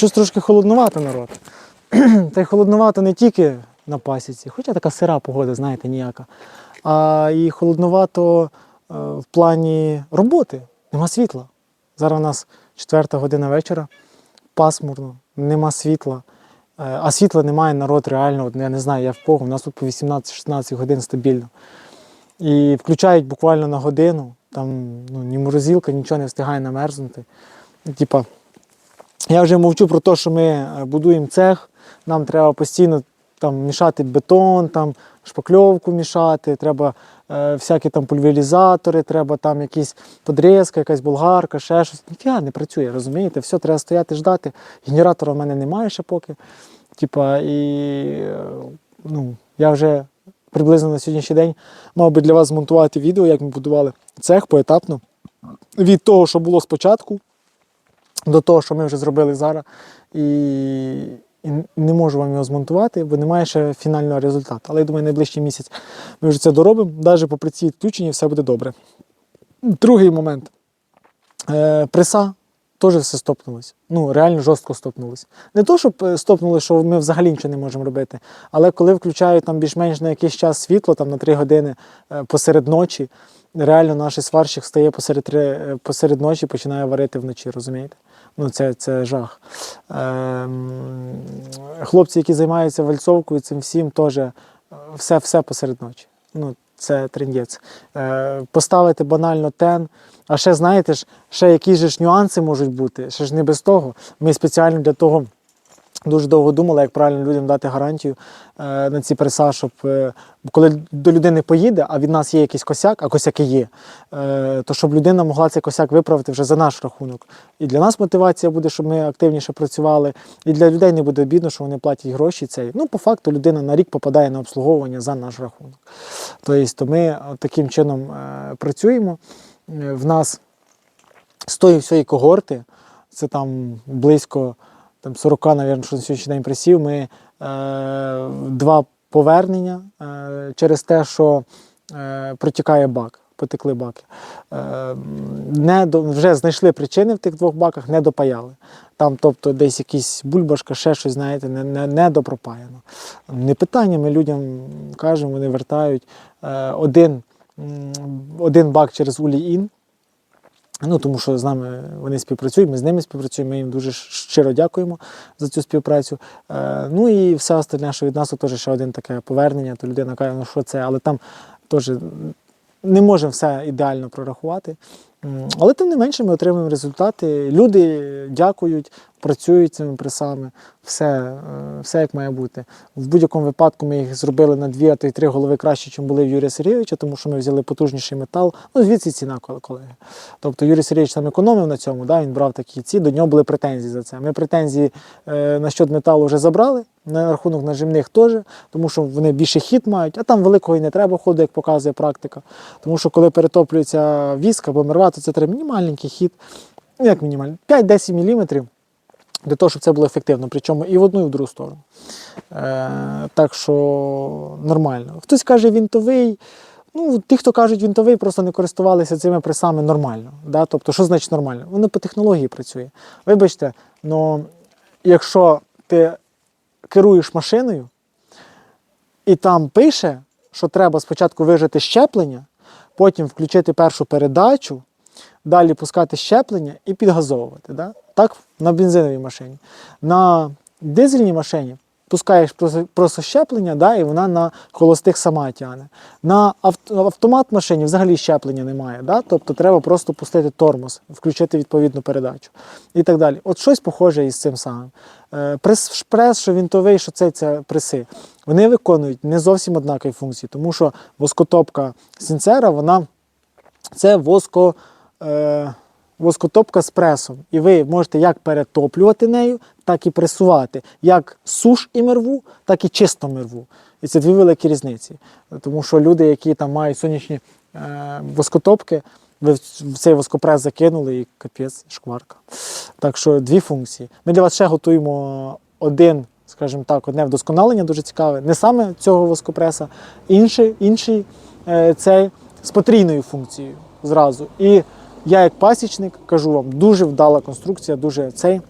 Щось трошки холоднувато народ. Та й холоднувато не тільки на пасіці, хоча така сира погода, знаєте, ніяка. А і холоднувато е, в плані роботи. Нема світла. Зараз у нас четверта година вечора, пасмурно, нема світла. Е, А світла немає, народ реально, я не знаю, я в кого, у нас тут по 18-16 годин стабільно. І включають буквально на годину, там ну, ні морозилка, нічого не встигає намерзнути. Типа, я вже мовчу про те, що ми е, будуємо цех, нам треба постійно там, мішати бетон, там, шпакльовку мішати, треба е, всякі там пульверізатори, треба там якісь подрізка, якась болгарка, ще щось. Ніфіга не працює, розумієте? Все, треба стояти, ждати. Генератора в мене немає ще поки. Типа, і е, ну, я вже приблизно на сьогоднішній день мав би для вас змонтувати відео, як ми будували цех поетапно. Від того, що було спочатку, до того, що ми вже зробили зараз. І, і не можу вам його змонтувати, бо немає ще фінального результату. Але я думаю, найближчий місяць ми вже це доробимо. Навіть попри ці відключення все буде добре. Другий момент. Е, преса теж все стопнулось. Ну, реально жорстко стопнулось. Не то, щоб е, стопнули, що ми взагалі нічого не можемо робити, але коли включають там більш-менш на якийсь час світло, там на 3 години е, посеред ночі, реально наш сварщик стає посеред, е, посеред ночі і починає варити вночі, розумієте? Ну, це, це жах. Ем, хлопці, які займаються вальцовкою, цим всім теж е, все, все посеред ночі. Ну, це триндець. Е, поставити банально тен. А ще знаєте ж, ще які ж нюанси можуть бути. Ще ж не без того. Ми спеціально для того дуже довго думали, як правильно людям дати гарантію е, на ці преса, щоб е, коли до людини поїде, а від нас є якийсь косяк, а косяки є, е, то щоб людина могла цей косяк виправити вже за наш рахунок. І для нас мотивація буде, щоб ми активніше працювали, і для людей не буде обідно, що вони платять гроші. Цей. Ну, по факту, людина на рік попадає на обслуговування за наш рахунок. Тобто, ми таким чином працюємо. В нас з тої всієї когорти, це там близько там 40, навірно, що на сьогоднішній день присів, ми е, два повернення е, через те, що е, протікає бак, потекли баки. Не до, вже знайшли причини в тих двох баках, не допаяли. Там, тобто, десь якісь бульбашка, ще щось, знаєте, не, не, не допропаяно. Не питання, ми людям кажемо, вони вертають. Один, один бак через Улі-Ін, Ну, тому що з нами вони співпрацюють, ми з ними співпрацюємо, ми їм дуже щиро дякуємо за цю співпрацю. Е, ну і все остальне, що від нас, теж ще один таке повернення, то людина каже, ну що це, але там теж не можемо все ідеально прорахувати. Але тим не менше ми отримуємо результати. Люди дякують, працюють цими пресами, все, е, все як має бути. В будь-якому випадку ми їх зробили на дві, а то й три голови краще, ніж були в Юрія Сергійовича, тому що ми взяли потужніший метал. Ну, звідси ціна, колеги. Тобто Юрій Сергійович там економив на цьому, да, він брав такі ці, до нього були претензії за це. Ми претензії е, на щодо металу вже забрали, на рахунок нажимних теж, тому що вони більше хід мають, а там великого і не треба ходу, як показує практика. Тому що коли перетоплюється віск або мерва, то це треба мінімальненький хід. Ну, як мінімальний, 5-10 мм для того, щоб це було ефективно, причому і в одну, і в другу сторону. Е, так що нормально. Хтось каже вінтовий. Ну, ті, хто кажуть вінтовий, просто не користувалися цими пресами нормально. Да? Тобто, що значить нормально? Воно по технології працює. Вибачте, ну якщо ти керуєш машиною, і там пише, що треба спочатку вижати щеплення, потім включити першу передачу, далі пускати щеплення і підгазовувати. Да? Так на бензиновій машині. На дизельній машині пускаєш просто- щеплення, да, і вона на холостих сама тягне. На автомат машині взагалі щеплення немає. Да? Тобто треба просто пустити тормоз, включити відповідну передачу і так далі. От щось похоже із цим самим. Е, Прес, шпрес, що вінтовий, що це, це преси. Вони виконують не зовсім однакові функції, тому що воскотопка сінцера, вона це воско, е, воскотопка з пресом. І ви можете як перетоплювати нею, так і пресувати. Як суш і мерву, так і чисто мерву. І це дві великі різниці. Тому що люди, які там мають сонячні е, воскотопки, ви в цей воскопрес закинули і капець, шкварка. Так що дві функції. Ми для вас ще готуємо один, скажімо так, одне вдосконалення дуже цікаве. Не саме цього воскопреса, інший, інший е, цей з потрійною функцією зразу. І я, як пасічник, кажу вам, дуже вдала конструкція, дуже цей.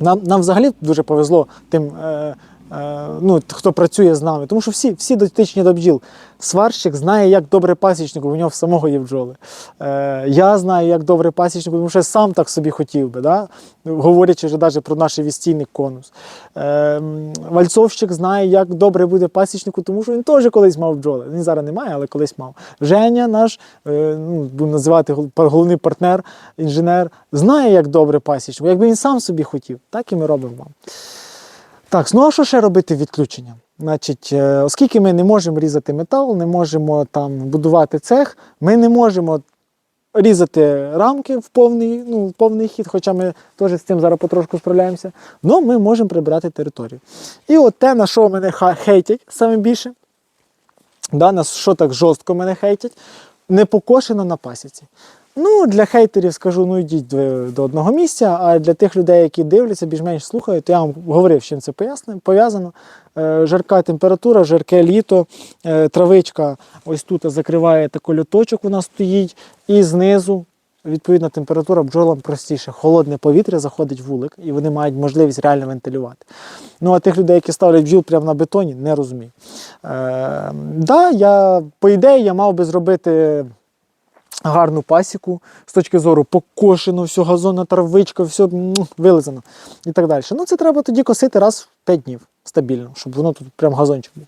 Нам, нам взагалі дуже повезло тим, е, ну, хто працює з нами, тому що всі, всі дотичні до бджіл. Сварщик знає, як добре пасічнику, у нього самого є бджоли. Е, я знаю, як добре пасічнику, тому що сам так собі хотів би, да? говорячи вже навіть про наш вістійний конус. Е, вальцовщик знає, як добре буде пасічнику, тому що він теж колись мав бджоли. Він зараз не має, але колись мав. Женя, наш, е, ну, будемо називати головний партнер, інженер, знає, як добре пасічнику. Якби він сам собі хотів, так і ми робимо вам. Так, ну а що ще робити відключення? Значить, е, оскільки ми не можемо різати метал, не можемо там будувати цех, ми не можемо різати рамки в повний, ну, в повний хід, хоча ми теж з цим зараз потрошку справляємося, але ми можемо прибирати територію. І от те, на що мене хейтять саме більше, да, на що так жорстко мене хейтять, не покошено на пасіці. Ну, для хейтерів скажу, ну йдіть до одного місця, а для тих людей, які дивляться, більш-менш слухають, я вам говорив, з чим це пов'язано. Е, жарка температура, жарке літо, е, травичка ось тут закриває такий льоточок, вона стоїть, і знизу. Відповідна температура бджолам простіше. Холодне повітря заходить в вулик, і вони мають можливість реально вентилювати. Ну а тих людей, які ставлять бджіл прямо на бетоні, не розумію. Е, да, я, по ідеї, я мав би зробити гарну пасіку з точки зору покошено, все, газонна травичка, все вилизано і так далі. Ну, це треба тоді косити раз в 5 днів стабільно, щоб воно тут прям газончик був.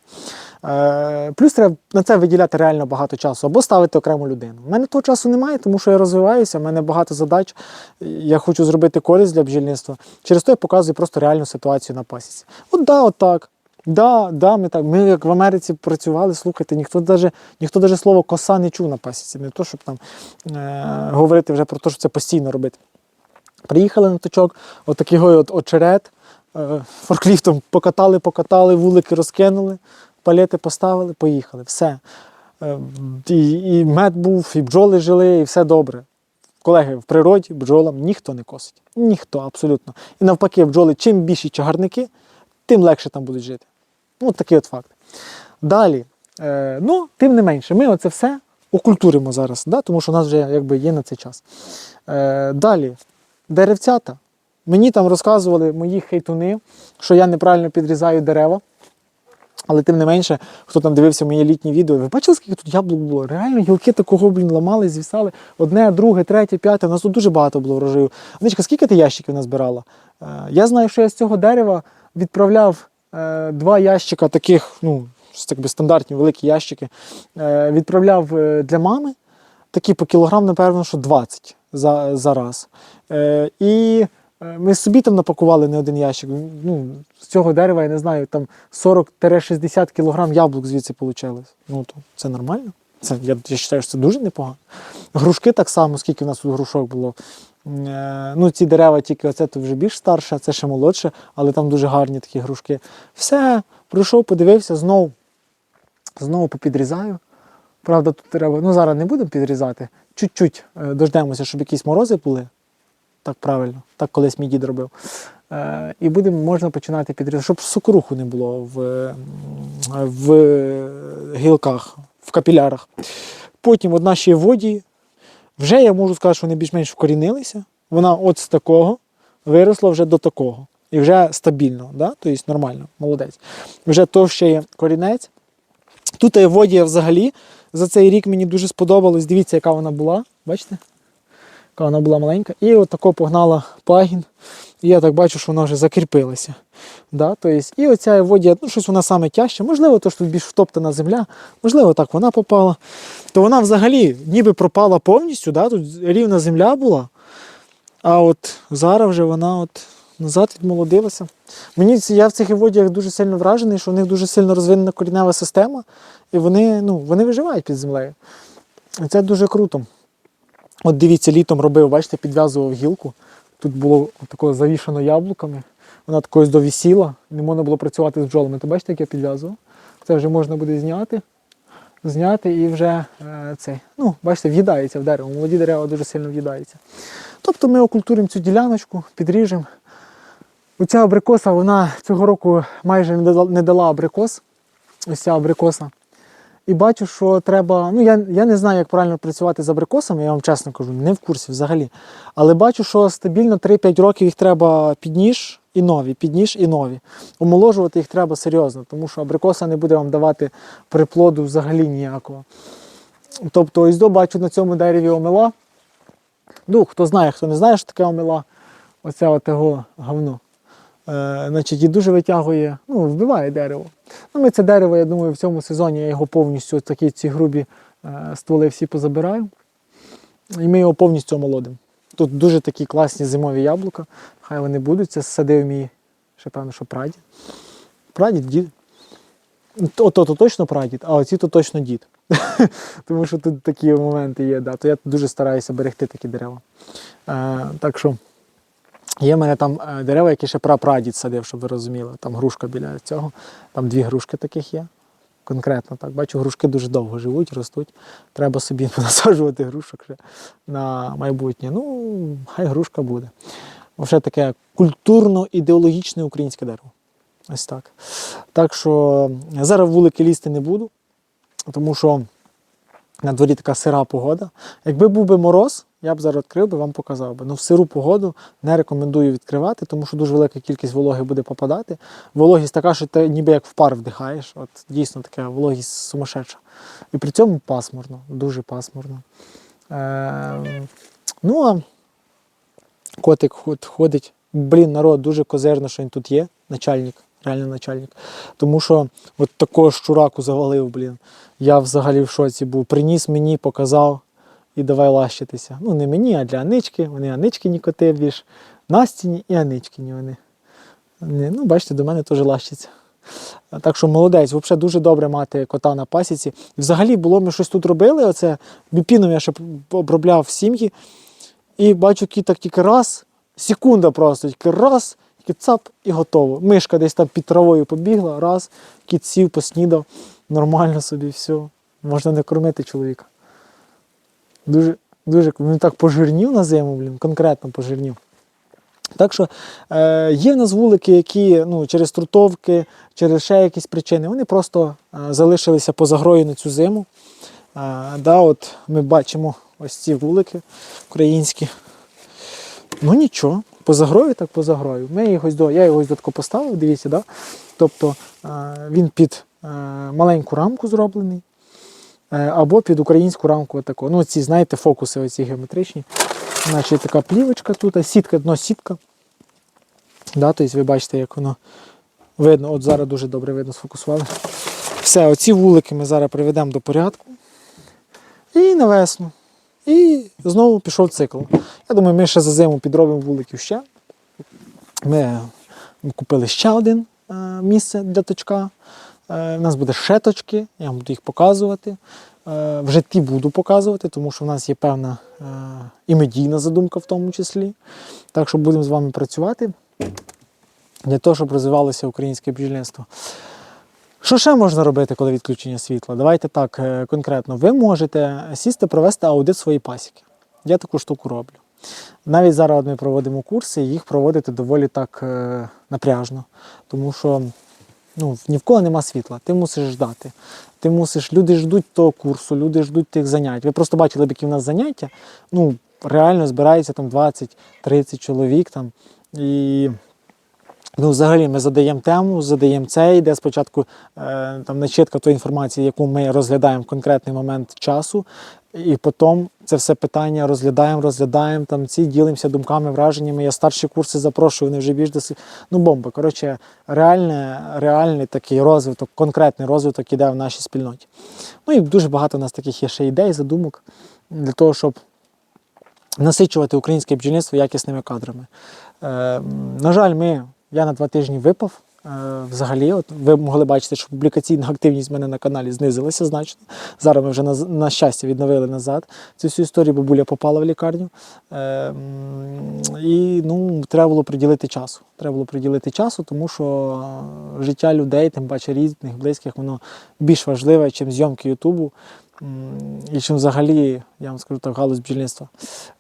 Е, плюс треба на це виділяти реально багато часу або ставити окрему людину. У мене того часу немає, тому що я розвиваюся, в мене багато задач. Я хочу зробити користь для бджільництва. Через то я показую просто реальну ситуацію на пасіці. От да, от так. Да, да, ми так. Ми як в Америці працювали, слухайте, ніхто даже, ніхто даже слово коса не чув на пасіці. Не то, щоб там е, говорити вже про те, що це постійно робити. Приїхали на точок, отакий от очерет, е, форкліфтом покатали, покатали, вулики розкинули, палети поставили, поїхали. Все. Е, і, і мед був, і бджоли жили, і все добре. Колеги, в природі бджолам ніхто не косить. Ніхто абсолютно. І навпаки, бджоли, чим більші чагарники, тим легше там будуть жити. Ну, от такий от факт. Далі, е, ну, тим не менше, ми оце все окультуримо зараз, да? тому що у нас вже якби є на це час. Е, далі, деревцята. Мені там розказували мої хейтуни, що я неправильно підрізаю дерева. Але тим не менше, хто там дивився мої літні відео, ви бачили, скільки тут яблук було? Реально гілки такого, блін, ламали, звісали. Одне, друге, третє, п'яте. У нас тут дуже багато було врожаю. Анечка, скільки ти ящиків назбирала? Е, я знаю, що я з цього дерева відправляв два ящика таких, ну, так би стандартні великі ящики. Е, відправляв е, для мами. Такі по кілограм, напевно, що 20 за, за раз. Е, і е, ми собі там напакували не один ящик. Ну, з цього дерева, я не знаю, там 40-60 кілограм яблук звідси вийшло. Ну, то це нормально. Це, я, я вважаю, що це дуже непогано. Грушки так само, скільки в нас тут грушок було. Е, ну, ці дерева тільки оце то вже більш старше, а це ще молодше, але там дуже гарні такі грушки. Все, прийшов, подивився, знову, знову попідрізаю. Правда, тут треба, ну зараз не будемо підрізати. Чуть-чуть е, дождемося, щоб якісь морози були. Так правильно, так колись мій дід робив. Е, і будемо, можна починати підрізати, щоб сокоруху не було в, в гілках, в капілярах. Потім одна ще в воді. Вже я можу сказати, що вони більш-менш вкорінилися. Вона от з такого виросла вже до такого. І вже стабільно, да? тобто нормально, молодець. Вже то ще є корінець. Тут еводія взагалі за цей рік мені дуже сподобалось. Дивіться, яка вона була. Бачите? Яка вона була маленька. І от тако погнала пагін. І я так бачу, що вона вже закріпилася. Да? Тобто, і оця еводія, ну щось вона саме тяжче. Можливо, то, що тут більш втоптана земля, можливо, так вона попала. То вона взагалі ніби пропала повністю, да? тут рівна земля була. А от зараз вже вона от назад відмолодилася. Мені я в цих еводіях дуже сильно вражений, що в них дуже сильно розвинена корінева система, і вони, ну, вони виживають під землею. І це дуже круто. От дивіться, літом робив, бачите, підв'язував гілку. Тут було такого завішано яблуками. Вона такою довісіла, не можна було працювати з бджолами. То бачите, як я підв'язував? Це вже можна буде зняти. Зняти і вже е, цей. Ну, бачите, в'їдається в дерево. Молоді дерева дуже сильно в'їдаються. Тобто ми окультуримо цю діляночку, підріжемо. Оця абрикоса, вона цього року майже не дала абрикос. Ось ця абрикоса. І бачу, що треба. Ну, я, я не знаю, як правильно працювати з абрикосами, я вам чесно кажу, не в курсі взагалі. Але бачу, що стабільно 3-5 років їх треба під ніж і нові, під ніж і нові. Омоложувати їх треба серйозно, тому що абрикоса не буде вам давати приплоду взагалі ніякого. Тобто, ось бачу на цьому дереві омела. Ну, хто знає, хто не знає, що таке омела, оце от його говно. Е, значить, і дуже витягує, ну, вбиває дерево. Ну, ми це дерево, я думаю, в цьому сезоні я його повністю такі ці грубі е, стволи всі позабираю. І ми його повністю омолодимо. Тут дуже такі класні зимові яблука. Хай вони будуть. Це садив мій, ще певно, що прадід. Прадід, дід. Ото то точно прадід, а оці то точно дід. Тому що тут такі моменти є. Да. То я дуже стараюся берегти такі дерева. Е, так що є в мене там е, дерева, які ще прапрадід садив, щоб ви розуміли. Там грушка біля цього. Там дві грушки таких є. Конкретно так. Бачу, грушки дуже довго живуть, ростуть. Треба собі насаджувати грушок ще на майбутнє. Ну, хай грушка буде. Вже таке культурно-ідеологічне українське дерево. Ось так. Так що зараз вулики лізти не буду, тому що на дворі така сира погода. Якби був би мороз, я б зараз відкрив би, вам показав би. Ну, в сиру погоду не рекомендую відкривати, тому що дуже велика кількість вологи буде попадати. Вологість така, що ти ніби як в пар вдихаєш. От дійсно така вологість сумасшедша. І при цьому пасмурно, дуже пасмурно. Е, ну а котик ходить. Блін, народ дуже козирно, що він тут є, начальник, реально начальник. Тому що от такого щураку завалив, блін. Я взагалі в шоці був. Приніс мені, показав і давай лащитися. Ну, не мені, а для Анички. Вони Аничкині коти більш. Настіні і Аничкині вони. Ну, бачите, до мене теж лащаться. А Так що молодець, взагалі дуже добре мати кота на пасіці. І взагалі було, ми щось тут робили. Оце біпіном я ще обробляв сім'ї. І бачу, кіт так тільки раз, секунда просто, тільки раз, тільки цап і готово. Мишка десь там під травою побігла, раз, кіт сів, поснідав, нормально собі, все. Можна не кормити чоловіка. Дуже, дуже він так пожирнів на зиму, блін, конкретно пожирнів. Так що е, є в нас вулики, які ну, через трутовки, через ще якісь причини, вони просто е, залишилися поза грою на цю зиму. Е, да, от ми бачимо ось ці вулики українські. Ну нічого, поза грою, так поза грою. Ми до, я його ось до поставив, дивіться, да? тобто е, він під е, маленьку рамку зроблений. Е, Або під українську рамку отаку. Ну, ці, знаєте, фокуси оці геометричні. Значить, така плівочка тут, сітка, дно сітка. Да, тобто ви бачите, як воно видно. От зараз дуже добре видно, сфокусували. Все, оці вулики ми зараз приведемо до порядку. І на весну. І знову пішов цикл. Я думаю, ми ще за зиму підробимо вуликів ще. Ми купили ще один е, місце для точка. Е, У нас буде ще точки, я вам буду їх показувати. Е, В житті буду показувати, тому що в нас є певна е, і медійна задумка в тому числі. Так що будемо з вами працювати для того, щоб розвивалося українське бджільництво. Що ще можна робити, коли відключення світла? Давайте так е, конкретно. Ви можете сісти, провести аудит своєї пасіки. Я таку штуку роблю. Навіть зараз ми проводимо курси, і їх проводити доволі так е, напряжно, тому що ну, ні в кого нема світла, ти мусиш ждати. Ти мусиш, люди ждуть того курсу, люди ждуть тих занять. Ви просто бачили, які в нас заняття. Ну, реально збирається там 20-30 чоловік там. І Ну, взагалі, ми задаємо тему, задаємо це, йде спочатку е, там начитка тої інформації, яку ми розглядаємо в конкретний момент часу, і потім це все питання розглядаємо, розглядаємо, там ці ділимося думками, враженнями. Я старші курси запрошую, вони вже більш досі. Ну, бомба. Коротше, реальне, реальний такий розвиток, конкретний розвиток іде в нашій спільноті. Ну і дуже багато у нас таких є ще ідей, задумок для того, щоб насичувати українське бджільництво якісними кадрами. Е, на жаль, ми, я на два тижні випав. Е, Взагалі, от ви могли бачити, що публікаційна активність в мене на каналі знизилася значно. Зараз ми вже на, на щастя відновили назад цю всю історію, бабуля попала в лікарню. Е, і ну, треба було приділити часу. Треба було приділити часу, тому що е, життя людей, тим паче рідних, близьких, воно більш важливе, ніж зйомки Ютубу. І чим взагалі, я вам скажу так, галузь бджільництва.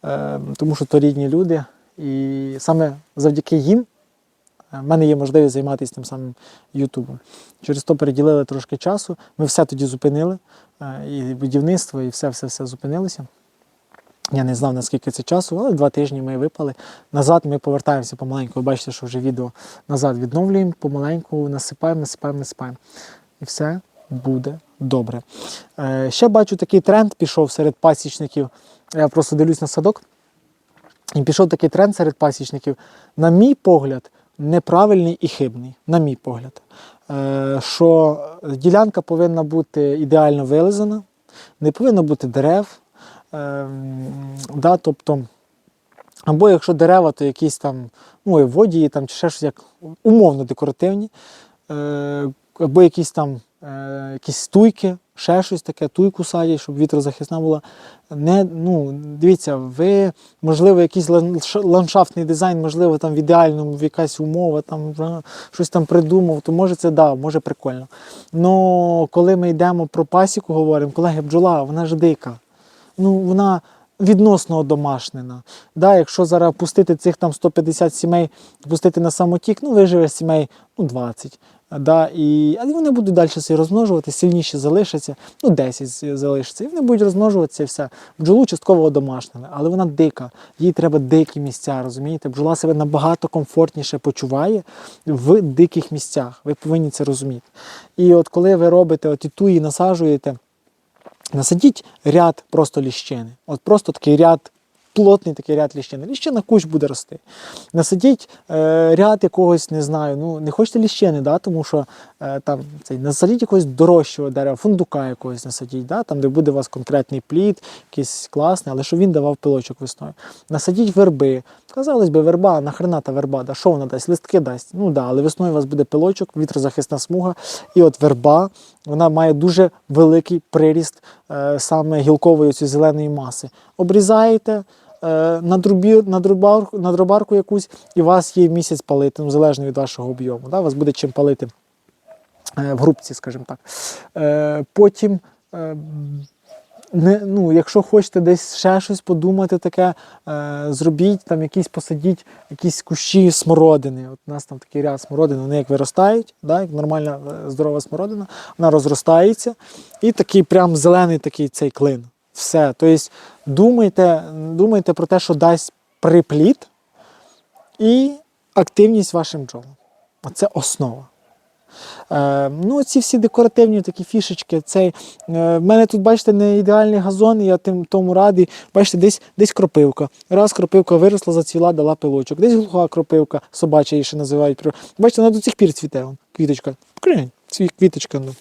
Е, Тому що то рідні люди, і саме завдяки їм в мене є можливість займатися тим самим Ютубом. Через то переділили трошки часу. Ми все тоді зупинили, е, і будівництво, і все, все, все зупинилося. Я не знав, наскільки це часу, але два тижні ми випали. Назад ми повертаємося помаленьку. Ви бачите, що вже відео назад відновлюємо, помаленьку насипаємо, насипаємо, насипаємо. І все буде добре. Е, ще бачу такий тренд пішов серед пасічників. Я просто дивлюсь на садок. І пішов такий тренд серед пасічників, на мій погляд, неправильний і хибний. На мій погляд. Е, що ділянка повинна бути ідеально вилизана, не повинно бути дерев. Е, да, тобто, або якщо дерева, то якісь там ну, еводії там, чи ще щось як умовно декоративні, е, або якісь там е, якісь стуйки, ще щось таке, туйку садять, щоб вітрозахисна була. Не, ну, дивіться, ви, можливо, якийсь ландшафтний дизайн, можливо, там в ідеальному якась умова, там щось там придумав, то може це да, може прикольно. Но коли ми йдемо про пасіку, говоримо, колеги, бджола, вона ж дика. Ну, вона відносно домашнена. Да, якщо зараз пустити цих там 150 сімей, пустити на самотік, ну виживе сімей ну, 20. Да, і, а вони будуть далі розмножувати, сильніші залишаться, ну 10 залишиться. І вони будуть розмножуватися і все. Бджолу частково одомашнили, але вона дика, їй треба дикі місця, розумієте? Бджола себе набагато комфортніше почуває в диких місцях. Ви повинні це розуміти. І от коли ви робите от і ту і насаджуєте, Насадіть ряд просто ліщини. От просто такий ряд, плотний такий ряд ліщини. Ліщина кущ буде рости. Насадіть е, ряд якогось, не знаю, ну не хочете ліщини, да, тому що е, там цей, насадіть якогось дорожчого дерева, фундука якогось насадіть, да, там, де буде у вас конкретний плід, якийсь класний, але щоб він давав пилочок весною. Насадіть верби. Казалось би, верба, нахрена та верба, да, що вона дасть? Листки дасть. Ну да, але весною у вас буде пилочок, вітрозахисна смуга. І от верба, вона має дуже великий приріст е, саме гілкової цієї зеленої маси. Обрізаєте на, друбі, на, друбарку, на дробарку якусь, і у вас є місяць палити, ну, залежно від вашого об'єму. Да? У вас буде чим палити е, в грубці, скажімо так. Е, потім. Е, не, ну, якщо хочете десь ще щось подумати таке, е, зробіть там якісь посадіть якісь кущі смородини. От у нас там такий ряд смородини, вони як виростають, да, як нормальна е, здорова смородина, вона розростається і такий прям зелений такий цей клин. Все. Тобто думайте, думайте про те, що дасть припліт і активність вашим бджолам. Оце основа. Е, ну, ці всі декоративні такі фішечки. Цей, е, в мене тут, бачите, не ідеальний газон, я тим тому радий. Бачите, десь, десь кропивка. Раз кропивка виросла, зацвіла, дала пилочок. Десь глуха кропивка, собача її ще називають. Бачите, вона до цих пір цвіте. Квіточка. Цвіт квіточка. Ну.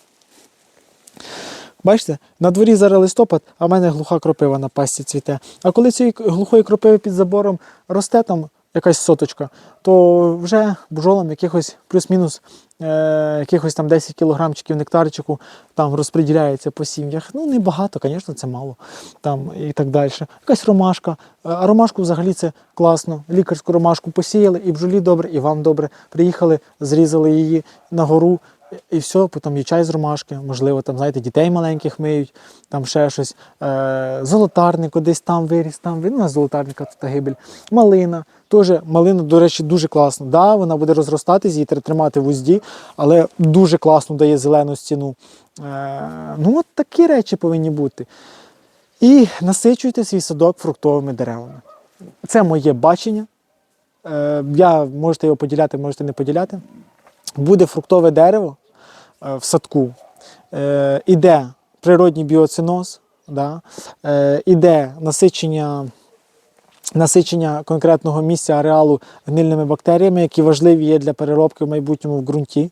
Бачите, на дворі зараз листопад, а в мене глуха кропива на пасті цвіте. А коли цієї глухої кропиви під забором росте там якась соточка, то вже бджолам якихось плюс-мінус е, якихось там 10 кілограмчиків нектарчику там розподіляється по сім'ях. Ну, небагато, звісно, це мало. Там, і так далі. Якась ромашка. Е, А ромашку взагалі це класно. Лікарську ромашку посіяли, і бджолі добре, і вам добре. Приїхали, зрізали її на гору. І все, потім є чай з ромашки, можливо, там, знаєте, дітей маленьких миють, там ще щось. Е, золотарник, десь там виріс, там у нас золотарника тут гибель. Малина. Теж малина, до речі, дуже класно. Да, вона буде розростатись, її треба тримати в узді, але дуже класно дає зелену стіну. Е, ну, от такі речі повинні бути. І насичуйте свій садок фруктовими деревами. Це моє бачення. Е, я можете його поділяти, можете не поділяти. Буде фруктове дерево в садку, е, іде природній біоциноз, да, е, іде насичення, насичення конкретного місця ареалу гнильними бактеріями, які важливі є для переробки в майбутньому в ґрунті.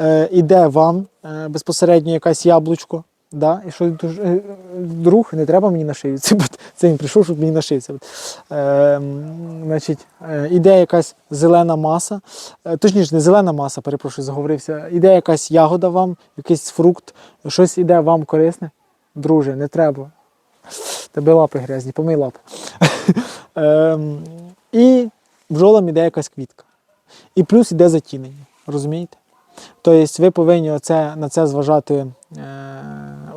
Е, іде вам е, безпосередньо якась яблучко. Да? І що е, друг, не треба мені на шию. Це він прийшов, щоб мені на шию. Е, значить, е, іде якась зелена маса, е, точніше, не зелена маса, перепрошую, заговорився. Іде якась ягода вам, якийсь фрукт, щось іде вам корисне. Друже, не треба. Тебе лапи грязні, помий лапу. Ем, І бджолам іде якась квітка. І плюс іде затінення. Розумієте? Тобто ви повинні оце, на це зважати е,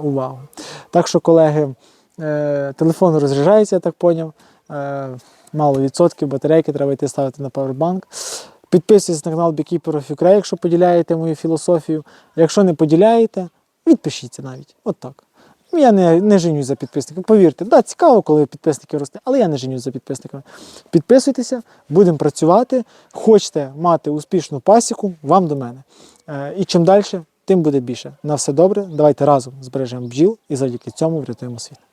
увагу. Так що, колеги, е, телефон розряджається, я так поняв. Е, мало відсотків, батарейки треба йти ставити на павербанк. Підписуйтесь на канал Beekeeper of Ukraine, якщо поділяєте мою філософію. Якщо не поділяєте, відпишіться навіть. От так. Я не не женюсь за підписниками. Повірте, да, цікаво, коли підписники росте, але я не женюсь за підписниками. Підписуйтеся, будемо працювати. Хочете мати успішну пасіку, вам до мене. Е, і чим далі, тим буде більше. На все добре. Давайте разом збережемо бджіл і завдяки цьому врятуємо світ.